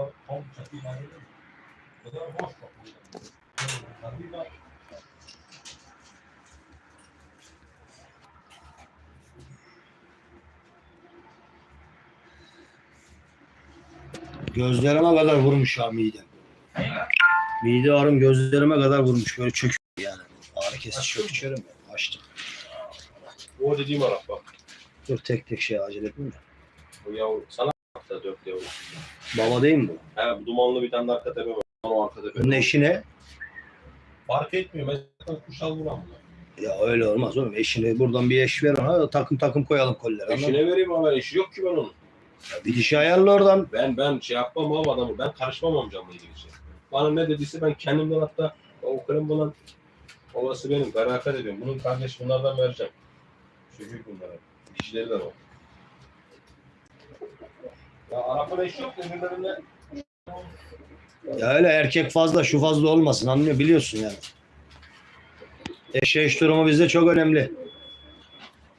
kadar tam çatıyı var. O kadar boş bak. Bak. Gözlerime kadar vurmuş ya midem. Mide ağrım gözlerime kadar vurmuş. Böyle çöküyor yani. Ağrı kesici içerim ya. Açtım. O dediğim Arap bak. Dur tek tek şey acele etme. O yavru sana hafta dört yavru. Baba değil mi bu? He bu dumanlı bir tane de arka tepe var. O arka tepe. Bunun eşi ne? Fark etmiyor. Mesela kuşal vuran bu. Ya öyle olmaz oğlum. Eşini buradan bir eş ver ona. Takım takım koyalım mı? Eşine vereyim ama eşi yok ki ben onun. Ya Bir dişi ayarla oradan. Ben ben şey yapmam abi adamı. Ben karışmam amcamla ilgili şey. Bana ne dediyse ben kendimden hatta o kalem olan olası benim. Berakat ediyorum. Bunun kardeş bunlardan vereceğim. Büyük bunlara. Dişilerden o. Ya Arap'ın eşi yok birbirlerine. Ya öyle erkek fazla şu fazla olmasın anlıyor biliyorsun yani. Eşeğiş durumu bizde çok önemli.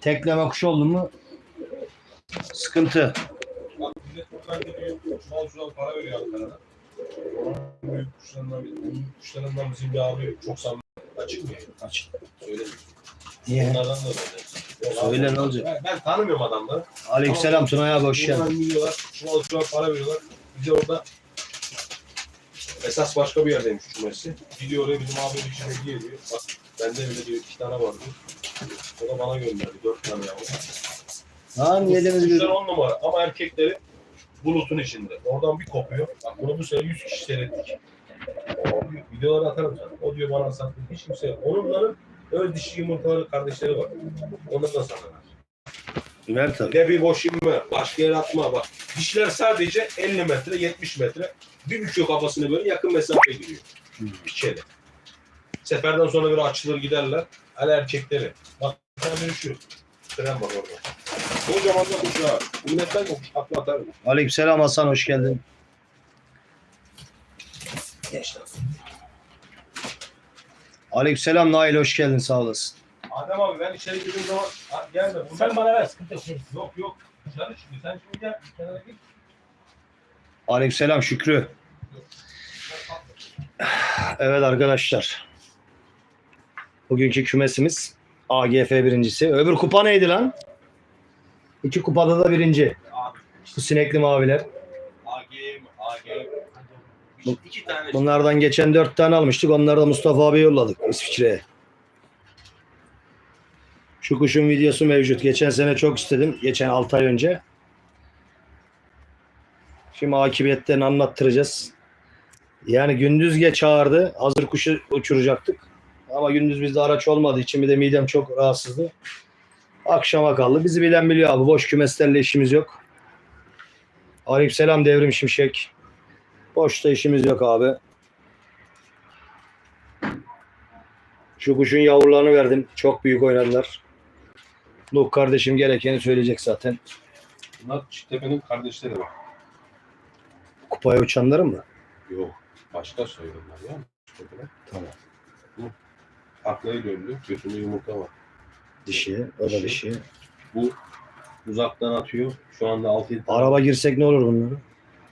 Tekleme kuş oldu mu sıkıntı. Bak millet buradan gidiyor. Çuval çuval para veriyor Ankara'da. Onun büyük kuşlarından, bizim bir abi çok samimi. Açık mı? Aç. Söyle. Niye? Onlardan da böyle. Söyle ne olacak? Ben, ben tanımıyorum adamları. Aleykümselam Tunay abi hoş geldin. Buradan gidiyorlar. Çuval çuval para veriyorlar. Bize orada esas başka bir yerdeymiş cumhuriyeti. Gidiyor oraya bizim abi bir şey hediye ediyor. Bak bende bile diyor iki tane var diyor. O da bana gönderdi. Dört tane yavru. Lan yediniz bir. on numara ama erkekleri bulutun içinde. Oradan bir kopuyor. Bak bunu bu sene 100 kişi seyrettik. O videoları atarım sana. O diyor bana sattı. Hiç kimse yok. Onunların öz dişi yumurtaları kardeşleri var. Onları da sana ver. Ver Bir tabii. de bir boş inme. Başka yere atma bak. Dişler sadece 50 metre, 70 metre. Bir büküyor kafasını böyle yakın mesafe giriyor. Hmm. Piçeli. Seferden sonra böyle açılır giderler. Hele erkekleri. Bak bir tane şu. Tren var orada. Kocaman da kuşağı. Milletten kokuş. Aklı atar. Aleykümselam Hasan hoş geldin. Gençler. Aleykümselam Nail hoş geldin sağ olasın. Adem abi ben içeri girdiğim zaman ha, gelme. Buradan... Sen bana ver sıkıntı yok. Yok yok. Dışarı şimdi. Sen şimdi gel. bir Kenara git. Aleykümselam Şükrü. Evet arkadaşlar. Bugünkü kümesimiz AGF birincisi. Öbür kupa neydi lan? İki kupada da birinci. Bu sinekli maviler. Bu-. Bunlardan geçen dört tane almıştık. Onları da Mustafa abi yolladık İsviçre'ye. Şu kuşun videosu mevcut. Geçen sene çok istedim. Geçen 6 ay önce. Şimdi akıbetlerini anlattıracağız. Yani gündüz geç çağırdı. Hazır kuşu uçuracaktık. Ama gündüz bizde araç olmadığı için bir de midem çok rahatsızdı. Akşama kaldı. Bizi bilen biliyor abi. Boş kümeslerle işimiz yok. Aleykümselam Devrim Şimşek. Boşta işimiz yok abi. Şu kuşun yavrularını verdim. Çok büyük oynadılar. Nuh kardeşim gerekeni söyleyecek zaten. Bunlar Çitepe'nin kardeşleri var. Kupaya uçanların mı? Yok. Başka soyunlar ya. Çitepe'de. Tamam. Aklaya döndü. Götünde yumurta var. Dişi, o da Dişi. Bu uzaktan atıyor. Şu anda 6-7 tane Araba girsek ne olur bunları?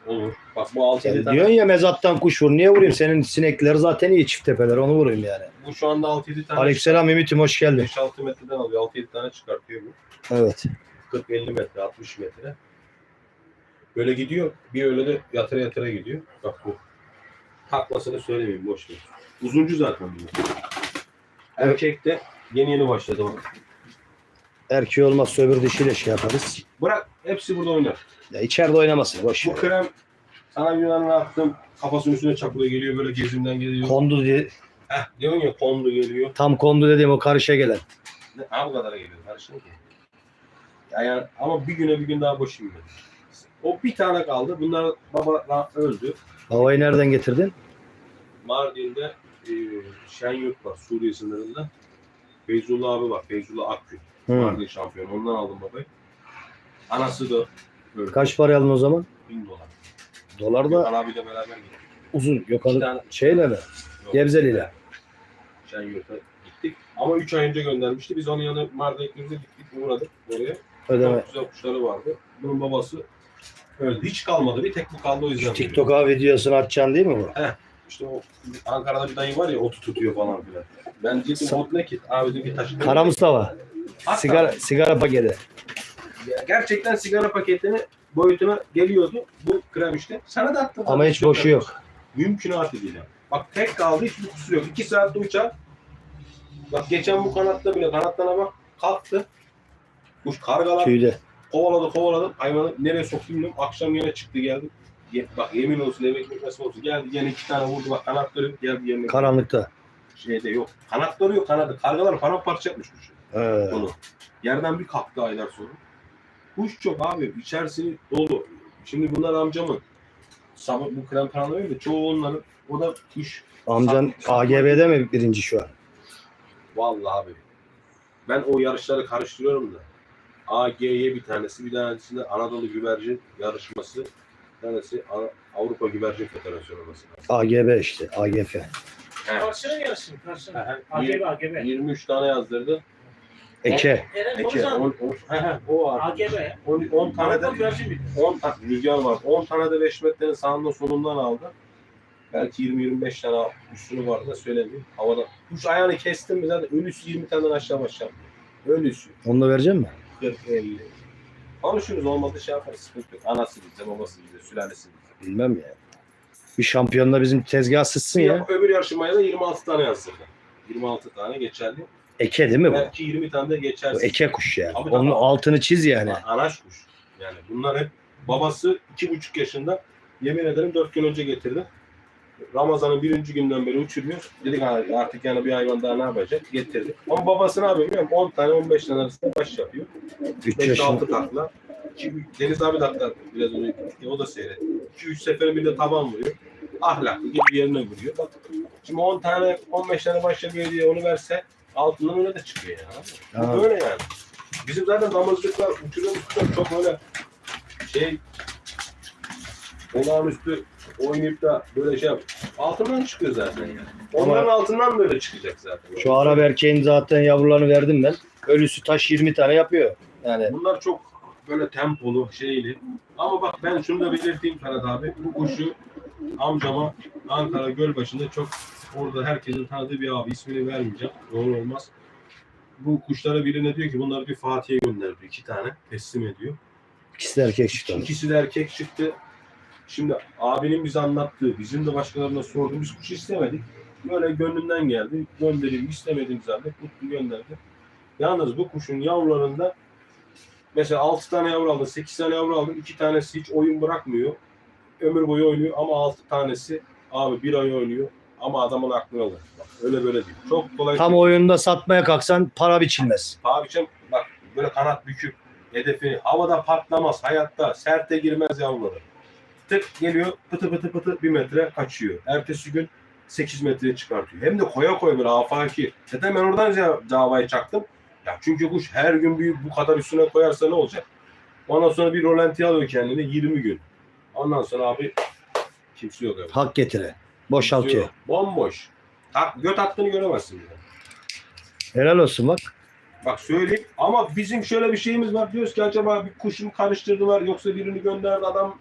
Olur. Bak bu 6-7 Sen tane. diyorsun ya mezattan kuş vur. Niye vurayım? Senin sinekleri zaten iyi çift tepeler. Onu vurayım yani. Bu şu anda 6-7 tane. Aleykümselam Ümit'im hoş geldin. 5-6 metreden alıyor. 6-7 tane çıkartıyor bu. Evet. 40-50 metre, 60 metre. Böyle gidiyor. Bir öyle de yatıra yatıra gidiyor. Bak bu. Takmasını söylemeyeyim boş ver. Uzuncu zaten bu. Erkek de yeni yeni başladı bak. Erkeği olmazsa öbür dişiyle şey yaparız. Bırak hepsi burada oynar. Ya içeride oynamasın. Boş Bu ver. krem sana Yunan'a attım. Kafasının üstüne çapılıyor geliyor böyle gezimden geliyor. Kondu diye. Heh, diyorsun ya kondu geliyor. Tam kondu dediğim o karışa gelen. Ne, ha bu kadara geliyor. Karışın ki. Ya yani, ama bir güne bir gün daha boş inmedi. O bir tane kaldı. Bunlar baba öldü. Havayı nereden getirdin? Mardin'de e, Şenyurt var Suriye sınırında. Feyzullah abi var. Feyzullah Akgün. Hı. Mardin şampiyonu. Ondan aldım babayı. Anası da öldü. Kaç para aldın o zaman? Bin dolar. Dolar da Gökhan abiyle beraber gittik. uzun. İki Gökhan tane şeyle mi? Yok. Gebzeli'yle. Şenyurt'a gittik. Ama 3 ay önce göndermişti. Biz onun yanına Mardin'e gittik. Uğradık oraya. Ödeme. Çok güzel kuşları vardı. Bunun babası Öldü. Hiç kalmadı. Bir tek bu kaldı o yüzden. Şu. TikTok'a videosunu atacaksın değil mi bu? İşte o Ankara'da bir dayı var ya otu tutuyor falan filan. Ben dedim Sa- ot ne ki? Abi dedim ki taşı. Kara Mustafa. Hatta Sigara sigara paketi. Gerçekten sigara paketini boyutuna geliyordu. Bu krem işte. Sana da attım. Ama hiç boşu yok. Mümkünatı değil. Bak tek kaldı hiçbir kusur yok. İki saatte uçar. Bak geçen bu kanatta bile kanatlarına bak kalktı. Kuş kargalar Tüyde. kovaladı kovaladı. Hayvanı nereye soktu bilmiyorum. Akşam yine çıktı geldi. Ye- bak yemin olsun eve nasıl olsun. Geldi yine iki tane vurdu. Bak kanatları geldi yerine. Karanlıkta. Şeyde yok. Kanatları yok kanadı. Kargalar paramparça yapmış kuşu. Ee, Onu. Yerden bir kalktı aylar sonra. Kuş çok abi. İçerisi dolu. Şimdi bunlar amcamın. Sabah bu krem kanalı da çoğu onların. O da kuş. amcan AGB'de mi birinci şu an? Vallahi abi. Ben o yarışları karıştırıyorum da. AG'ye bir tanesi, bir tanesinde Anadolu Güvercin yarışması, bir tanesi Avrupa Güvercin Federasyonu olması lazım. AGB işte. AGF. Karşına gelsin. Karşına. Aha, AGB AGB. 23 tane yazdırdı. Eke. Eke, on, on, o var. AGB. 10, 10 tane Avrupa de Güvercin Birliği. 10 tane rüzgar var. 10 tane de 5 metrenin sağından solundan aldı. Belki 20-25 tane üstünü vardı da söylemeyeyim. Havada. Kuş ayağını kestim mi zaten ölüsü 20 taneden aşağı başlar. Ölüsü. Onu da verecek mi? 40-50. Konuşuruz olmadı şey yaparız. Sıkıntı yok. Anası bize, babası bize, sülalesi bize. Bilmem ya. Bir şampiyonla bizim tezgah sızsın ya. Öbür yarışmaya da 26 tane yazdırdı. 26 tane geçerli. Eke değil mi bu? Belki 20 tane de Bu geçersiz. eke kuş yani. Abi Onun tamam. altını çiz yani. Anaç kuş. Yani bunlar hep babası iki buçuk yaşında yemin ederim dört gün önce getirdi. Ramazan'ın birinci günden beri uçuruyor. Dedik "Ha, artık yani bir hayvan daha ne yapacak? Getirdik. Ama babası ne yapıyor biliyor musun? 10 tane 15 tane arasında baş yapıyor. 3 5-6 yaşında. takla. İki- Deniz abi de hatta biraz önce o da seyretti. 2-3 seferin bir de taban vuruyor. Ahlaklı gibi yerine vuruyor. Bak, şimdi 10 tane 15 tane baş yapıyor diye onu verse altından öyle de çıkıyor ya. Bu böyle yani. Bizim zaten damızlıklar uçuruyoruz kuşlar çok öyle şey olağanüstü oynayıp da böyle şey yap. Altından çıkıyor zaten yani. Onların altından böyle çıkacak zaten. Şu Arap erkeğin zaten yavrularını verdim ben. Ölüsü taş 20 tane yapıyor. Yani Bunlar çok böyle tempolu, şeyli. Ama bak ben şunu da belirteyim Ferhat abi. Bu kuşu amcama Ankara Gölbaşı'nda çok orada herkesin tanıdığı bir abi. ismini vermeyeceğim. Doğru olmaz. Bu kuşlara birine diyor ki bunları bir Fatih'e gönder diyor. iki tane teslim ediyor. ikisi de erkek çıktı. İkisi de erkek çıktı. Şimdi abinin bize anlattığı, bizim de başkalarına sorduğumuz kuş istemedik. Böyle gönlünden geldi. Göndereyim istemediğimiz halde mutlu gönderdi. Yalnız bu kuşun yavrularında mesela 6 tane yavru aldı, 8 tane yavru aldı. 2 tanesi hiç oyun bırakmıyor. Ömür boyu oynuyor ama 6 tanesi abi bir ay oynuyor. Ama adamın aklını alır. Bak, öyle böyle değil. Çok kolay. Tam oyunda satmaya kalksan para biçilmez. Abicim bak böyle kanat büküp hedefi havada patlamaz hayatta serte girmez yavruları. Tık geliyor pıtı pıtı pıtı bir metre kaçıyor. Ertesi gün 8 metreye çıkartıyor. Hem de koya koya böyle afaki. Zaten ben oradan davayı çaktım. Ya çünkü kuş her gün büyük bu kadar üstüne koyarsa ne olacak? Ondan sonra bir rolanti alıyor kendine 20 gün. Ondan sonra abi kimse yok. Abi. Hak getire. Boşaltıyor. Yok. Bomboş. Tak, göt attığını göremezsin. Yani. Helal olsun bak. Bak söyleyeyim ama bizim şöyle bir şeyimiz var. Diyoruz ki acaba bir kuşumu karıştırdılar yoksa birini gönderdi adam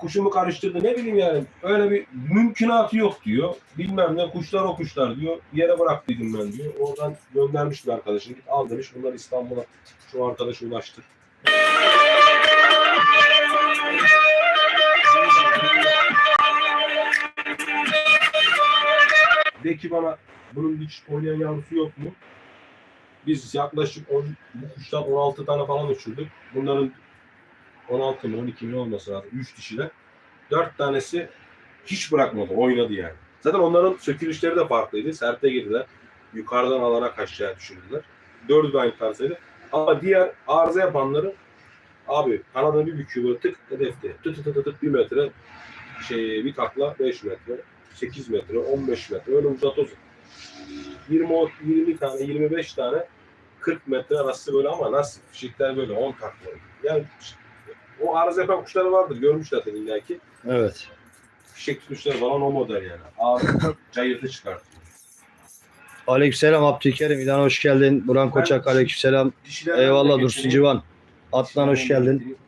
kuşumu karıştırdı ne bileyim yani. Öyle bir mümkünatı yok diyor. Bilmem ne kuşlar o kuşlar diyor. Bir yere bıraktıydım ben diyor. Oradan göndermiş bir arkadaşım. Git al demiş. Bunlar İstanbul'a şu arkadaşı ulaştır. De ki bana bunun hiç oynayan yavrusu yok mu? Biz yaklaşık 10, bu kuştan 16 tane falan uçurduk. Bunların 16 mı 12 mi olması lazım. 3 dişiler. 4 tanesi hiç bırakmadı. Oynadı yani. Zaten onların sökülüşleri de farklıydı. Serte girdiler. Yukarıdan alarak aşağıya düşürdüler. Dördü de aynı tarzdaydı. Ama diğer arıza yapanları abi kanadını bir büküyor tık hedefte. Tık tık tık tık bir metre şey bir takla 5 metre 8 metre 15 metre öyle uzat uzat. 20 o- 20 tane 25 tane 40 metre arası böyle ama nasıl fişekler böyle 10 takla. Yani o arıza yapan kuşları vardır görmüş zaten illaki. Evet. Fişek tutuşları falan o model yani. Ağır cayırdı çıkartıyor. Aleykümselam Abdülkerim. İlan hoş geldin. Buran Koçak aleykümselam. Dişilerden de Eyvallah. Dursun Civan. Atlan hoş geldin. getireyim.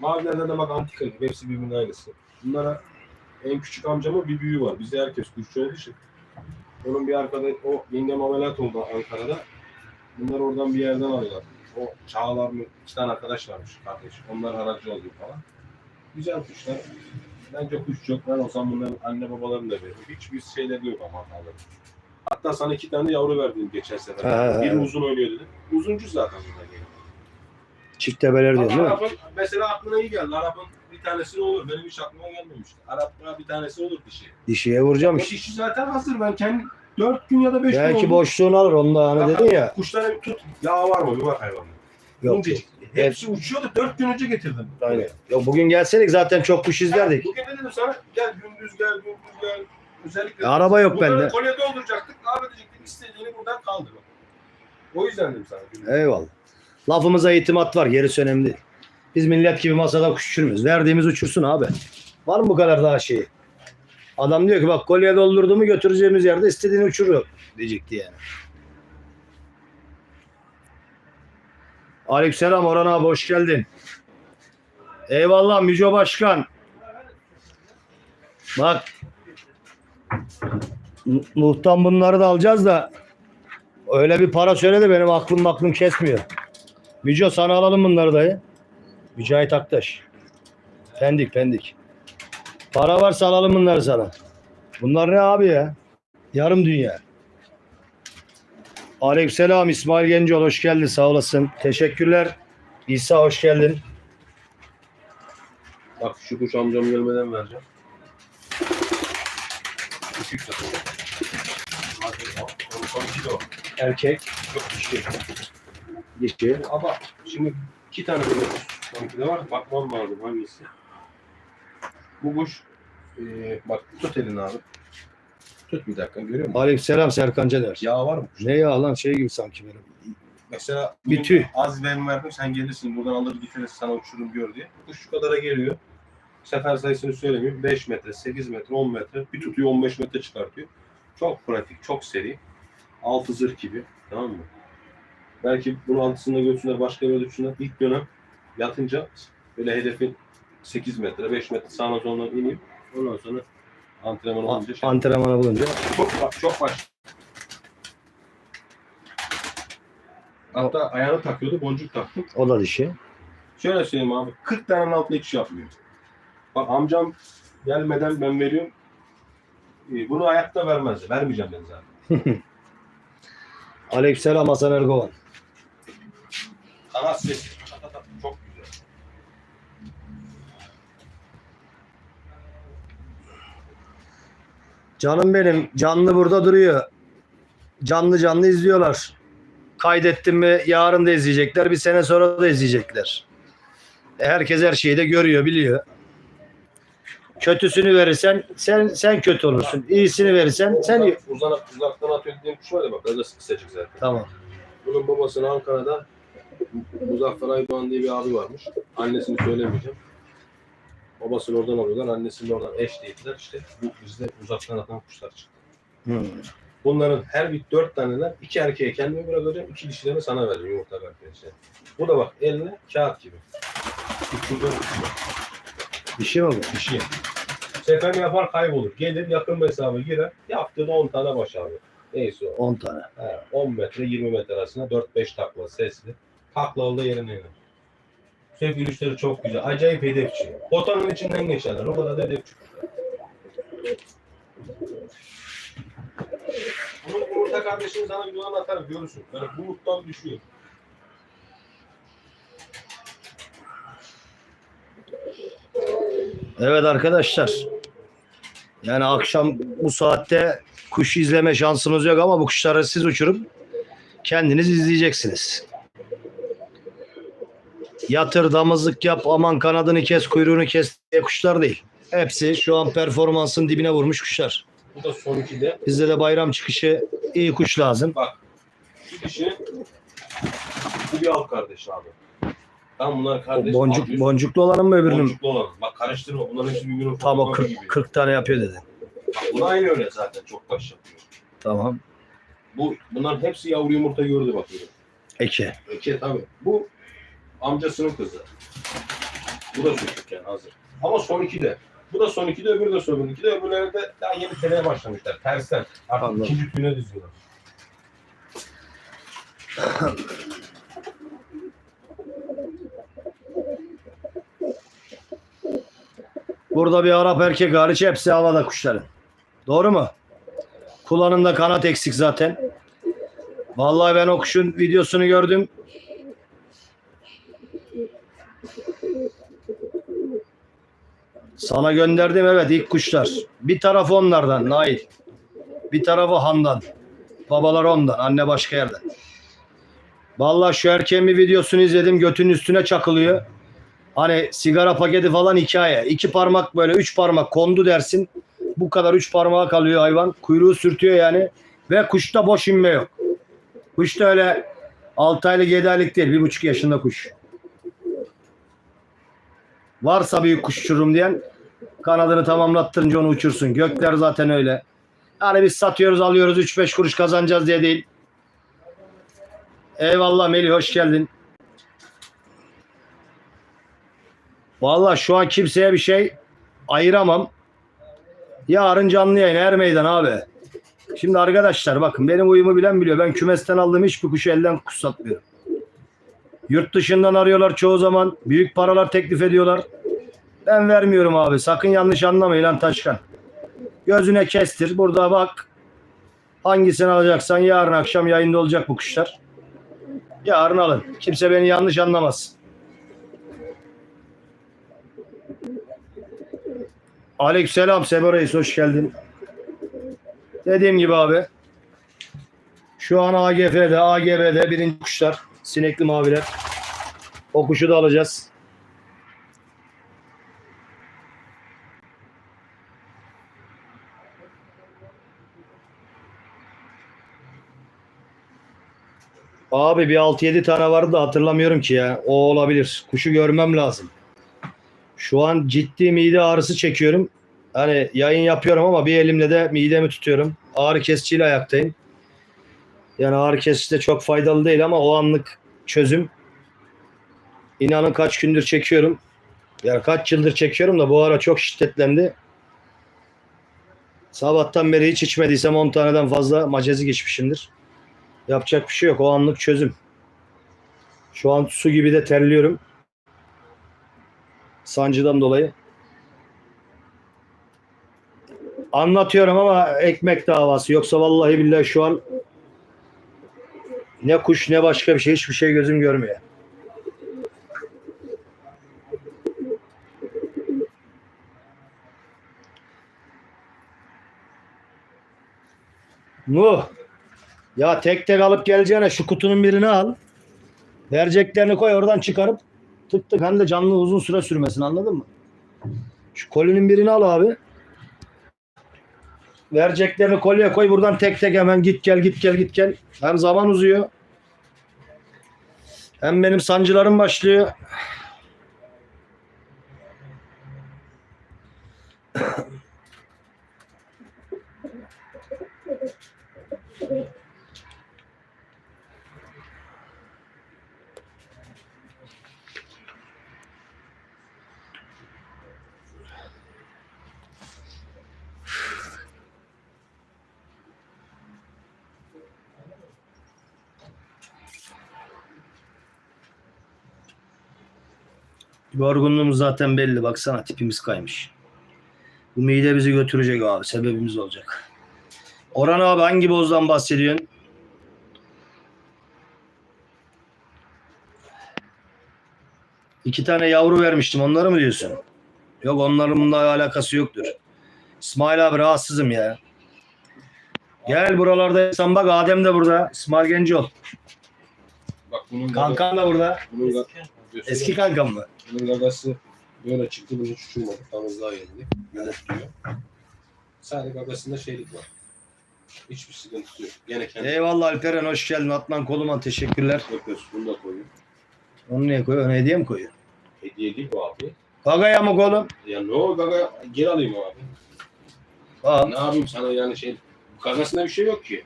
Mavilerde de bak antika gibi. Hepsi birbirinin aynısı. Bunlara en küçük amcamın bir büyüğü var. Bizde herkes kuşçu olduğu için. Onun bir arkadaş, o yengem ameliyat oldu Ankara'da. Bunlar oradan bir yerden alıyorlar. O Çağlar mı? iki tane arkadaş varmış kardeş. Onlar aracı oluyor falan. Güzel kuşlar. Bence kuş yok. Ben olsam bunların anne babalarını da veririm. Hiçbir şeyleri yok ama hataları. Hatta sana iki tane yavru verdim geçen sefer. Biri uzun oynuyor dedim. Uzuncu zaten bunlar. Çift tebeler diyor değil mi? Arap'ın mesela aklına iyi geldi. Arap'ın bir tanesi olur. Benim hiç aklıma gelmemişti. Arap'ta bir tanesi olur dişi. Dişiye vuracağım işte. dişi zaten hazır. Ben kendi 4 gün ya da 5 gün Belki oldu. boşluğunu alır onu da hani dedin ya. Kuşlara bir tut. Yağ var mı? Bir bak hayvanın. Yok. Buncacık. Hepsi uçuyordu. 4 gün önce getirdim. Aynen. Yok bugün gelseydik zaten çok kuş izlerdik. Bugün ne dedim sana? Gel gündüz gel gündüz gel. Özellikle araba yok Bunları bende. kolye dolduracaktık. Abi diyecektik istediğini buradan kaldır. O yüzden dedim sana. Eyvallah. Lafımıza itimat var. Gerisi önemli değil. Biz millet gibi masada kuş. Verdiğimiz uçursun abi. Var mı bu kadar daha şeyi? Adam diyor ki bak kolye doldurduğumu götüreceğimiz yerde istediğini uçuruyor. Diyecekti yani. Aleykümselam Orhan abi hoş geldin. Eyvallah Müco Başkan. Bak muhtan bunları da alacağız da öyle bir para söyledi benim aklım aklım kesmiyor. Müco sana alalım bunları dayı. Mücahit Aktaş. Pendik pendik. Para varsa alalım bunları sana. Bunlar ne abi ya? Yarım dünya. Aleykümselam İsmail Gencol hoş geldin sağ olasın. Teşekkürler. İsa hoş geldin. Bak şu kuş amcam gelmeden vereceğim. Küçük kilo. Erkek. Çok dişi. Dişi. Ama şimdi iki tane böyle kuş son de var. Bakmam lazım hangisi. Bu kuş eee bak tut elini abi. Tut bir dakika görüyor musun? Aleykümselam Serkan Caner. Yağ var mı? Ne ya lan şey gibi sanki benim. Mesela Bir tüy. Az ben verdim sen gelirsin buradan alır getirir sana uçurum gör diye. Kuş şu kadara geliyor. Sefer sayısını söylemeyeyim. 5 metre, 8 metre, 10 metre. Bir tutuyor 15 metre çıkartıyor. Çok pratik, çok seri. Altı zırh gibi. Tamam mı? Belki bunu altısında götürsünler, başka bir uçsunlar. İlk dönem yatınca böyle hedefin 8 metre, 5 metre sağına soluna iniyor. Ondan sonra antrenman olunca şey. Antrenmana bulunca. Çok bak, çok baş. Hatta ayağını takıyordu, boncuk taktım. O da dişi. Şöyle söyleyeyim abi, 40 tanenin altında hiç şey yapmıyor. Bak amcam gelmeden ben veriyorum. Ee, Bunu ayakta vermezdi. Vermeyeceğim ben zaten. Aleykümselam Hasan Ergovan. Kanat sesi. Çok güzel. Canım benim canlı burada duruyor. Canlı canlı izliyorlar. Kaydettim mi yarın da izleyecekler. Bir sene sonra da izleyecekler. Herkes her şeyi de görüyor, biliyor. Kötüsünü verirsen sen sen kötü olursun. İyisini verirsen sen uzak, uzaktan atıyor dediğim kuş var ya bak. Biraz da kısacık zaten. Tamam. Bunun babasının Ankara'da Muzaffer Aydoğan diye bir abi varmış. Annesini söylemeyeceğim. Babasını oradan alıyorlar. Annesini oradan eşleydiler. İşte bu bizde uzaktan atan kuşlar çıktı. Hmm. Bunların her bir dört taneler iki erkeğe kendime bırakacağım. iki dişlerini sana vereceğim yumurta arkadaşlar. Bu da bak eline kağıt gibi. Uçurduğum kuş. Dişi mi bu? Dişi. Sefer yapar kaybolur. Gelir yakın mesafe girer. Yaptığı da 10 tane baş abi. Neyse o. 10 tane. He, 10 metre 20 metre arasında 4-5 takla sesli. Taklalı da yerine iner. Sef yürüyüşleri çok güzel. Acayip hedefçi. Potanın içinden geçerler. O kadar da hedefçi. Bunun yumurta kardeşini sana bir dolan atar görürsün. Böyle buluttan düşüyor. Evet arkadaşlar. Yani akşam bu saatte kuş izleme şansınız yok ama bu kuşları siz uçurup kendiniz izleyeceksiniz. Yatır, damızlık yap, aman kanadını kes, kuyruğunu kes diye kuşlar değil. Hepsi şu an performansın dibine vurmuş kuşlar. Bu da son ikide. Bizde de bayram çıkışı iyi kuş lazım. Bak. Dişi bu bir alt kardeş abi. Tam bunlar O kardeş. boncuk alt üst. boncuklu olanın mı öbürünün? Boncuklu olan. Bak karıştırma. Bunların hepsi birbirinin Tamam o fotoğrafı 40, gibi. 40 tane yapıyor dedi. Bak, bu da aynı öyle zaten. Çok baş yapıyor. Tamam. Bu, bunların hepsi yavru yumurta gördü bakıyorum. Eke. İki tabii. Bu amcasının kızı. Bu da yani hazır. Ama son iki de. Bu da son iki de öbürü de son iki de öbürleri de daha yeni seneye başlamışlar. Tersten. Artık Anladım. ikinci tüne diziyorlar. Burada bir Arap erkek hariç hepsi havada kuşların. Doğru mu? Kulağında kanat eksik zaten. Vallahi ben o kuşun videosunu gördüm. Sana gönderdim evet ilk kuşlar. Bir tarafı onlardan Nail. Bir tarafı Handan. Babalar ondan. Anne başka yerden. Vallahi şu erkeğin bir videosunu izledim. Götünün üstüne çakılıyor. Hani sigara paketi falan hikaye. İki parmak böyle üç parmak kondu dersin. Bu kadar üç parmağa kalıyor hayvan. Kuyruğu sürtüyor yani. Ve kuşta boş inme yok. Kuş da öyle 6 aylık 7 aylık değil. Bir buçuk yaşında kuş. Varsa büyük kuş uçururum diyen kanadını tamamlattırınca onu uçursun. Gökler zaten öyle. Yani biz satıyoruz alıyoruz 3-5 kuruş kazanacağız diye değil. Eyvallah Melih hoş geldin. Vallahi şu an kimseye bir şey ayıramam. Yarın canlı yayın er meydan abi. Şimdi arkadaşlar bakın benim uyumu bilen biliyor. Ben kümesten aldığım hiçbir kuşu elden kuş satmıyorum. Yurt dışından arıyorlar çoğu zaman. Büyük paralar teklif ediyorlar. Ben vermiyorum abi. Sakın yanlış anlamayın lan Taşkan. Gözüne kestir. Burada bak. Hangisini alacaksan yarın akşam yayında olacak bu kuşlar. Yarın alın. Kimse beni yanlış anlamaz. Aleykümselam Sebo Reis hoş geldin. Dediğim gibi abi. Şu an AGF'de, AGB'de birinci kuşlar. Sinekli maviler. O kuşu da alacağız. Abi bir 6-7 tane vardı da hatırlamıyorum ki ya. O olabilir. Kuşu görmem lazım. Şu an ciddi mide ağrısı çekiyorum. Hani yayın yapıyorum ama bir elimle de midemi tutuyorum. Ağrı kesiciyle ayaktayım. Yani ağrı kesici de çok faydalı değil ama o anlık çözüm. İnanın kaç gündür çekiyorum. Yani kaç yıldır çekiyorum da bu ara çok şiddetlendi. Sabahtan beri hiç içmediysem 10 taneden fazla macezi geçmişimdir. Yapacak bir şey yok. O anlık çözüm. Şu an su gibi de terliyorum. Sancıdan dolayı. Anlatıyorum ama ekmek davası. Yoksa vallahi billahi şu an ne kuş ne başka bir şey hiçbir şey gözüm görmüyor. Nuh. Ya tek tek alıp geleceğine şu kutunun birini al. Vereceklerini koy oradan çıkarıp tık tık hem de canlı uzun süre sürmesin anladın mı? Şu kolinin birini al abi. Vereceklerini kolye koy buradan tek tek hemen git gel git gel git gel. Hem zaman uzuyor. Hem benim sancılarım başlıyor. Yorgunluğumuz zaten belli. Baksana tipimiz kaymış. Bu mide bizi götürecek abi. Sebebimiz olacak. Orhan abi hangi bozdan bahsediyorsun? İki tane yavru vermiştim. Onları mı diyorsun? Yok onların bununla alakası yoktur. İsmail abi rahatsızım ya. Gel buralarda sen bak Adem de burada. İsmail Gencol. Bak bunun Kankan da burada. Bunun ga- Eski kankam mı? Bunun gagası böyle çıktı. Bunu hiç uçurmadı. Damızlığa geldi. Yumurtluyor. Sadece gagasında şeylik var. Hiçbir sıkıntı yok. Gene kendi Eyvallah Alperen hoş geldin. Atlan Koluman teşekkürler. yapıyorsun. Bunu da koyuyor. Onu niye koyuyor? Onu hediye mi koyuyor? Hediye değil bu abi. Gagaya mı oğlum? Ya ne o gaga geri alayım abi. Al. Ne yapayım sana yani şey gagasında bir şey yok ki.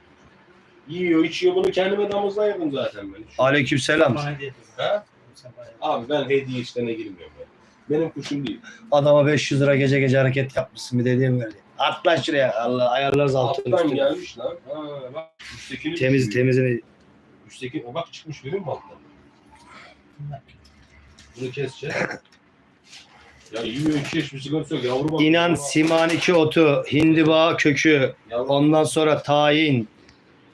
Yiyor içiyor bunu kendime damızlığa yapın zaten ben. Hediye edin. Ha? Abi ben hediye işlerine girmiyorum ben. Benim kuşum değil. Adama 500 lira gece gece hareket yapmışsın bir de hediye mi verdi? Atla şuraya. Allah ayarlarız altını. Alttan gelmiş lan. Ha, bak üsttekini Temiz temizini. Üstteki o bak çıkmış görüyor musun alttan? Bunu keseceğiz. ya yiyor içiyor hiçbir sıkıntı yok. Yavru bak. İnan simaniki otu, hindiba kökü, Yavru- ondan sonra tayin,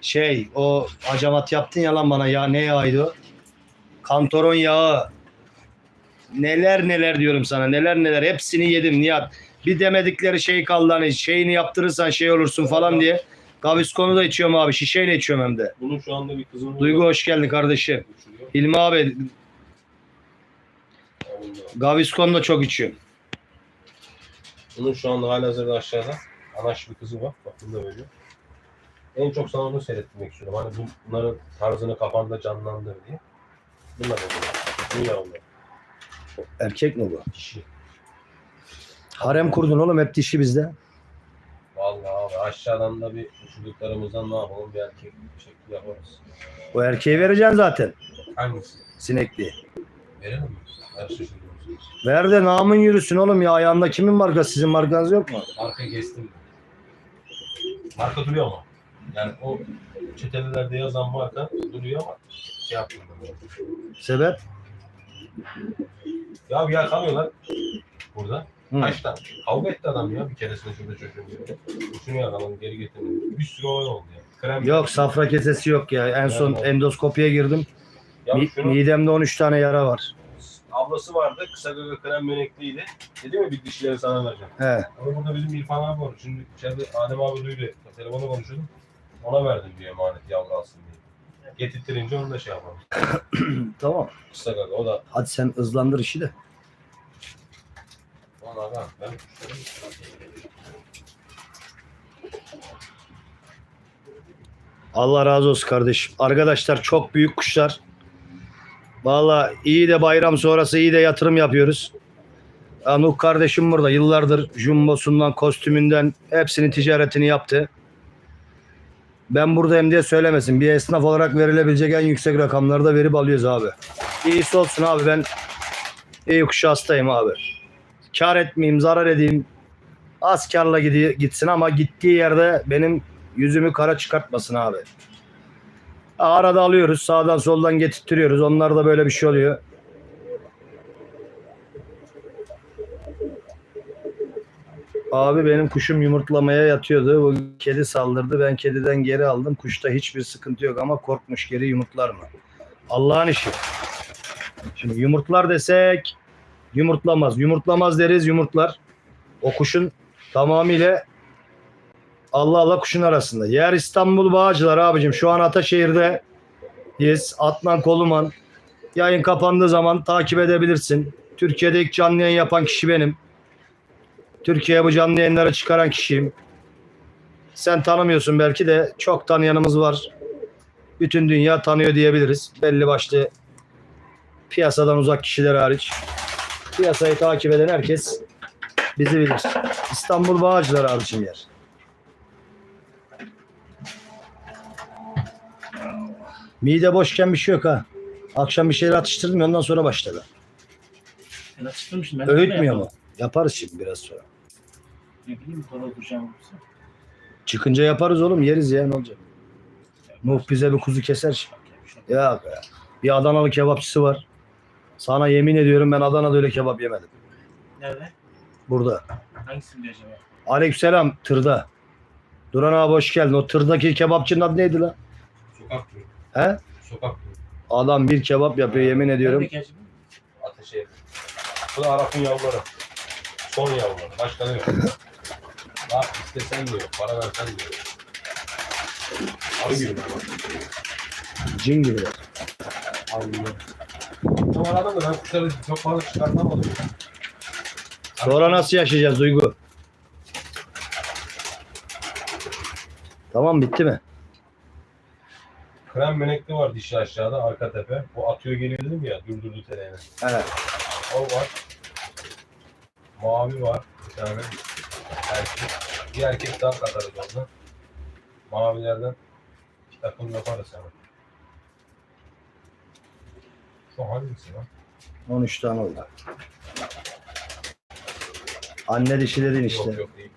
şey o acamat yaptın ya lan bana ya ne yağıydı o? Kantoron yağı. Neler neler diyorum sana neler neler hepsini yedim Nihat. Bir demedikleri şey kaldı hani şeyini yaptırırsan şey olursun falan diye. Gaviscon'u da içiyorum abi şişeyle içiyorum hem de. Bunun şu anda bir kızını Duygu hoş geldin kardeşim. Hilmi abi bunun da- çok içiyorum. Bunun şu anda halihazırda aşağıda anaş bir kızı var. Bak bunu da veriyor. En çok sana onu seyrettirmek istiyorum. Hani bu- bunların tarzını kafanda canlandır diye. Bunlar böyle. Bu yavrular. Erkek mi bu? Dişi. Harem kurdun oğlum hep dişi bizde. Vallahi abi aşağıdan da bir uçurduklarımızdan ne yapalım bir erkek şekli yaparız. O erkeği vereceksin zaten Hangisi? sinekli. Verelim mi? Her şaşırdığımız. Ver de namın yürüsün oğlum ya. Ayağında kimin markası? Sizin markanız yok mu? Marka kestim. Marka duruyor ama. Yani o çetelelerde yazan marka duruyor ama şey yapmıyorum. Sebep? Ya bir yakamıyorlar burada. Hı. Kaç tane? Kavga etti adam ya bir keresinde şurada çocuğun diyor. Şunu yakaladım geri getirdim. Bir sürü olay oldu ya. Krem Yok safra kesesi yok ya. En son Evet. endoskopiye girdim. Ya Mi- şunu midemde 13 tane yara var. ablası vardı. Kısa gaga krem yönekliydi. Dedi mi bir dişleri sana vereceğim. He. Ama burada bizim İrfan abi var. Şimdi içeride Adem abi duydu. Telefonla konuşuyordum. Ona verdim diyor emanet yavru alsın diye. Getirtirince onu da şey yapalım. Tamam. Kısa gaga o da. Hadi sen hızlandır işi de. Valla ben, ben Allah razı olsun kardeşim. Arkadaşlar çok büyük kuşlar. Valla iyi de bayram sonrası iyi de yatırım yapıyoruz. Anuk kardeşim burada. Yıllardır jumbosundan, kostümünden hepsinin ticaretini yaptı. Ben buradayım diye söylemesin. Bir esnaf olarak verilebilecek en yüksek rakamlarda verip alıyoruz abi. İyisi olsun abi ben iyi kuşu hastayım abi. Kar etmeyeyim, zarar edeyim. Az karla gitsin ama gittiği yerde benim yüzümü kara çıkartmasın abi. Arada alıyoruz. Sağdan soldan getirtiyoruz. Onlar da böyle bir şey oluyor. Abi benim kuşum yumurtlamaya yatıyordu. Bu kedi saldırdı. Ben kediden geri aldım. Kuşta hiçbir sıkıntı yok ama korkmuş geri yumurtlar mı? Allah'ın işi. Şimdi yumurtlar desek yumurtlamaz. Yumurtlamaz deriz yumurtlar. O kuşun tamamıyla Allah Allah kuşun arasında. Yer İstanbul Bağcılar abicim. Şu an Ataşehir'de yes, Adnan Koluman. Yayın kapandığı zaman takip edebilirsin. Türkiye'de ilk canlı yayın yapan kişi benim. Türkiye'ye bu canlı yayınlara çıkaran kişiyim. Sen tanımıyorsun belki de çok tanıyanımız var. Bütün dünya tanıyor diyebiliriz. Belli başlı piyasadan uzak kişiler hariç. Piyasayı takip eden herkes bizi bilir. İstanbul Bağcılar abicim yer. Mide boşken bir şey yok ha. Akşam bir şeyler atıştırdım ondan sonra başladı. Ben açtırmışım. Ben Öğütmüyor mu? Yaparız şimdi biraz sonra. Ne bileyim kola kuracağım. Çıkınca yaparız oğlum yeriz ya ne olacak? Nuh bize bir kuzu keser şimdi. Ya ya. Bir Adanalı kebapçısı var. Sana yemin ediyorum ben Adana'da öyle kebap yemedim. Nerede? Burada. Hangisinde acaba? Aleykümselam tırda. Duran abi hoş geldin. O tırdaki kebapçının adı neydi lan? sokak turu. He? Sokak turu. Adam bir kebap yapıyor yemin ediyorum. Neredeki acaba? Ateşe. Bu da Arap'ın yavruları. Son yavruları. Başka ne yok. Bak istesen diyor. Para versen diyor. Arı gibi. Cin gibiler. Allah. Ama arada da ben kuşları çok fazla çıkartamadım. Sonra nasıl yaşayacağız Duygu? Tamam bitti mi? Krem menekli var dişi aşağıda arka tepe. Bu atıyor geliyor dedim ya durdurdu teleğini. Evet. O var. Mavi var bir tane. Erkek. Bir erkek daha katarız ondan. Mavilerden iki takım yaparız hemen. Şu hangisi lan? 13 tane oldu. Anne dişi dedin işte. Yok yok değil.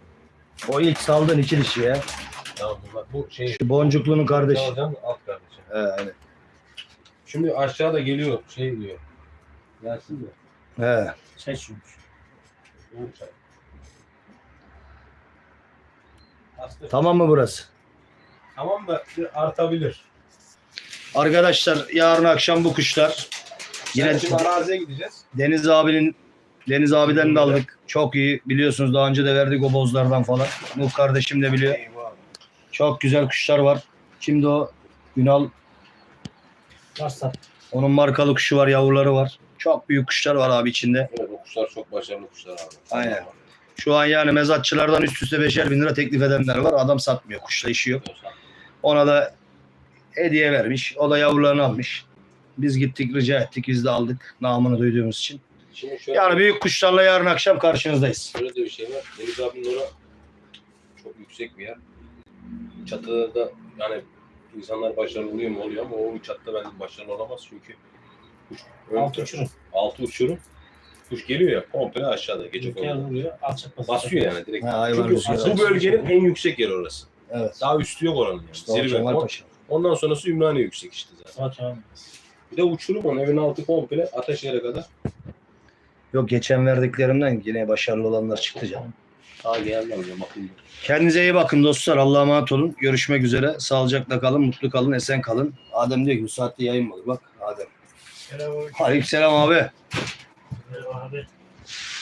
O ilk saldığın iki dişi ya. Tamam bunlar bu şey. Şu boncuklunun kardeşi. Alacağım, alt kardeşi. He, aynen. Şimdi aşağıda geliyor şey diyor. Gelsin de. He. Çay içiyormuş. Yoğun çay. Aslında Tamam mı burası? Tamam da artabilir. Arkadaşlar yarın akşam bu kuşlar Yine yine şimdi araziye gideceğiz. Deniz abinin Deniz abiden de aldık. Çok iyi. Biliyorsunuz daha önce de verdik o bozlardan falan. Bu kardeşim de biliyor. Çok güzel kuşlar var. Kimdi o? Ünal. Varsa Onun markalı kuşu var, yavruları var. Çok büyük kuşlar var abi içinde. Evet o kuşlar çok başarılı kuşlar abi. Aynen. Şu an yani mezatçılardan üst üste beşer bin lira teklif edenler var. Adam satmıyor. Kuşla işi yok. Ona da hediye vermiş. O da yavrularını almış. Biz gittik rica ettik. Biz de aldık. Namını duyduğumuz için. Şimdi şöyle, Yani büyük kuşlarla yarın akşam karşınızdayız. şöyle de bir şey var. Deniz abinin ora çok yüksek bir yer. Çatıda da yani insanlar başarılı oluyor mu oluyor ama o çatıda bence başarılı olamaz çünkü kuş altı uçurum. altı uçurum. Kuş geliyor ya komple aşağıda gece Rüzgar kondu. vuruyor. Alçak basıyor. Basıyor yani direkt. Ha, hayvan Çünkü rüzgarı. bu bölgenin en yüksek yeri orası. Evet. Daha üstü yok oranın yani. İşte o Zirve. Kemal O- Paşa. Ondan sonrası Ümraniye yüksek işte zaten. Tamam. Bir de uçurum onun evin altı komple ateş yere kadar. Yok geçen verdiklerimden yine başarılı olanlar çıktı canım. Daha gelmez ya bakın. Kendinize iyi bakın dostlar. Allah'a emanet olun. Görüşmek üzere. Sağlıcakla kalın, mutlu kalın, esen kalın. Adem diyor ki bu saatte yayın mı olur? Bak Adem. Merhaba. Aleykümselam abi. Merhaba abi.